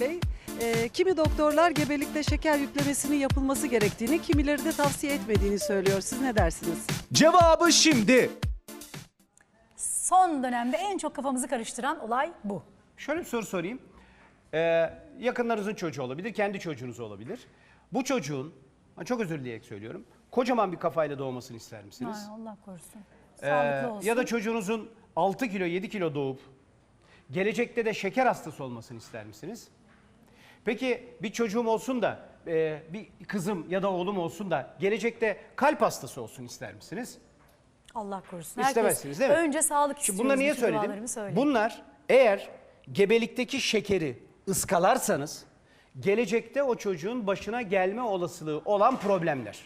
Bey, e, kimi doktorlar gebelikte şeker yüklemesinin yapılması gerektiğini, kimileri de tavsiye etmediğini söylüyor. Siz ne dersiniz? Cevabı şimdi. Son dönemde en çok kafamızı karıştıran olay bu. Şöyle bir soru sorayım. Ee, yakınlarınızın çocuğu olabilir, kendi çocuğunuz olabilir. Bu çocuğun, çok özür dileyerek söylüyorum, kocaman bir kafayla doğmasını ister misiniz? Ay, Allah korusun. Ee, Sağlıklı olsun. ya da çocuğunuzun 6 kilo, 7 kilo doğup gelecekte de şeker hastası olmasını ister misiniz? Peki bir çocuğum olsun da, e, bir kızım ya da oğlum olsun da gelecekte kalp hastası olsun ister misiniz? Allah korusun. İstemezsiniz değil mi? Önce sağlık Şimdi bunları niye söyledim? söyleyin. Bunlar eğer gebelikteki şekeri ıskalarsanız gelecekte o çocuğun başına gelme olasılığı olan problemler.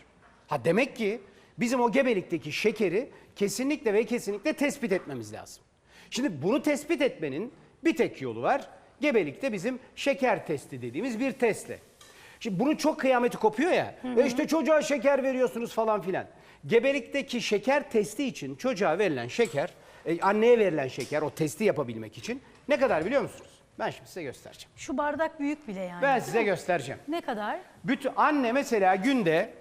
Ha demek ki bizim o gebelikteki şekeri kesinlikle ve kesinlikle tespit etmemiz lazım. Şimdi bunu tespit etmenin bir tek yolu var. Gebelikte bizim şeker testi dediğimiz bir testle. Şimdi bunun çok kıyameti kopuyor ya. E işte çocuğa şeker veriyorsunuz falan filan. Gebelikteki şeker testi için çocuğa verilen şeker, e, anneye verilen şeker o testi yapabilmek için ne kadar biliyor musunuz? Ben şimdi size göstereceğim. Şu bardak büyük bile yani. Ben size göstereceğim. Ne kadar? Bütün anne mesela günde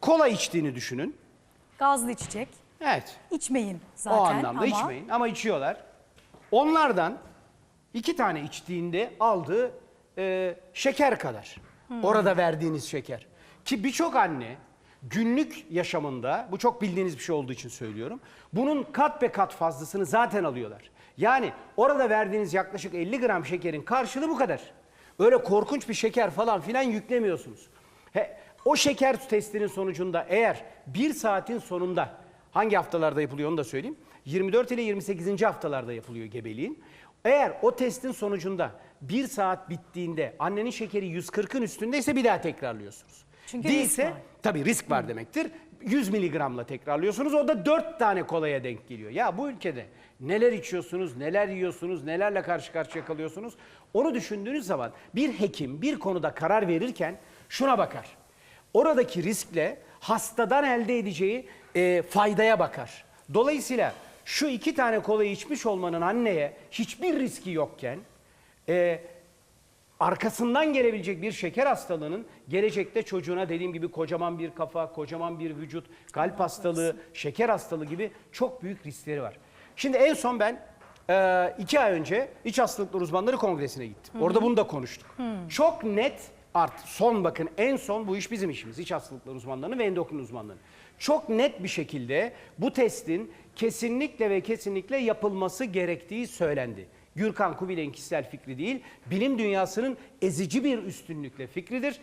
kola içtiğini düşünün. Gazlı içecek. Evet. İçmeyin zaten o anlamda ama içmeyin ama içiyorlar. Onlardan iki tane içtiğinde aldığı e, şeker kadar. Orada verdiğiniz şeker. Ki birçok anne günlük yaşamında, bu çok bildiğiniz bir şey olduğu için söylüyorum. Bunun kat be kat fazlasını zaten alıyorlar. Yani orada verdiğiniz yaklaşık 50 gram şekerin karşılığı bu kadar. Öyle korkunç bir şeker falan filan yüklemiyorsunuz. He, o şeker testinin sonucunda eğer bir saatin sonunda hangi haftalarda yapılıyor onu da söyleyeyim. 24 ile 28. haftalarda yapılıyor gebeliğin. Eğer o testin sonucunda bir saat bittiğinde annenin şekeri 140'ın üstündeyse bir daha tekrarlıyorsunuz. Çünkü Değilse risk var. tabii risk var demektir. 100 miligramla tekrarlıyorsunuz. O da 4 tane kolaya denk geliyor. Ya bu ülkede neler içiyorsunuz, neler yiyorsunuz, nelerle karşı karşıya kalıyorsunuz. Onu düşündüğünüz zaman bir hekim bir konuda karar verirken şuna bakar. Oradaki riskle hastadan elde edeceği e, faydaya bakar. Dolayısıyla şu iki tane kolayı içmiş olmanın anneye hiçbir riski yokken e, arkasından gelebilecek bir şeker hastalığının gelecekte çocuğuna dediğim gibi kocaman bir kafa, kocaman bir vücut, kalp hastalığı, şeker hastalığı gibi çok büyük riskleri var. Şimdi en son ben e, iki ay önce İç Hastalıkları Uzmanları Kongresi'ne gittim. Orada bunu da konuştuk. Çok net art son bakın en son bu iş bizim işimiz. İç hastalıkları uzmanlarının ve endokrin uzmanlarının. Çok net bir şekilde bu testin kesinlikle ve kesinlikle yapılması gerektiği söylendi. Gürkan Kubilay'ın kişisel fikri değil, bilim dünyasının ezici bir üstünlükle fikridir.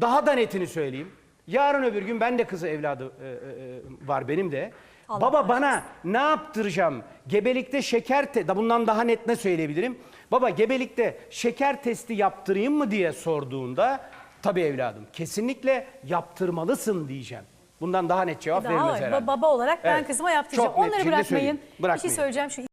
Daha da netini söyleyeyim. Yarın öbür gün ben de kızı evladı e, e, e, var benim de. Allah Baba bana ne yaptıracağım? Gebelikte şeker te da bundan daha net ne söyleyebilirim? Baba gebelikte şeker testi yaptırayım mı diye sorduğunda tabii evladım kesinlikle yaptırmalısın diyeceğim. Bundan daha net cevap daha verilmez var. herhalde. Ba- baba olarak ben Evet. kızıma yaptıracağım. Çok net Onları şekilde bırakmayın. söyleyeyim. Bir şey Bırakmayın. söyleyeceğim. Şu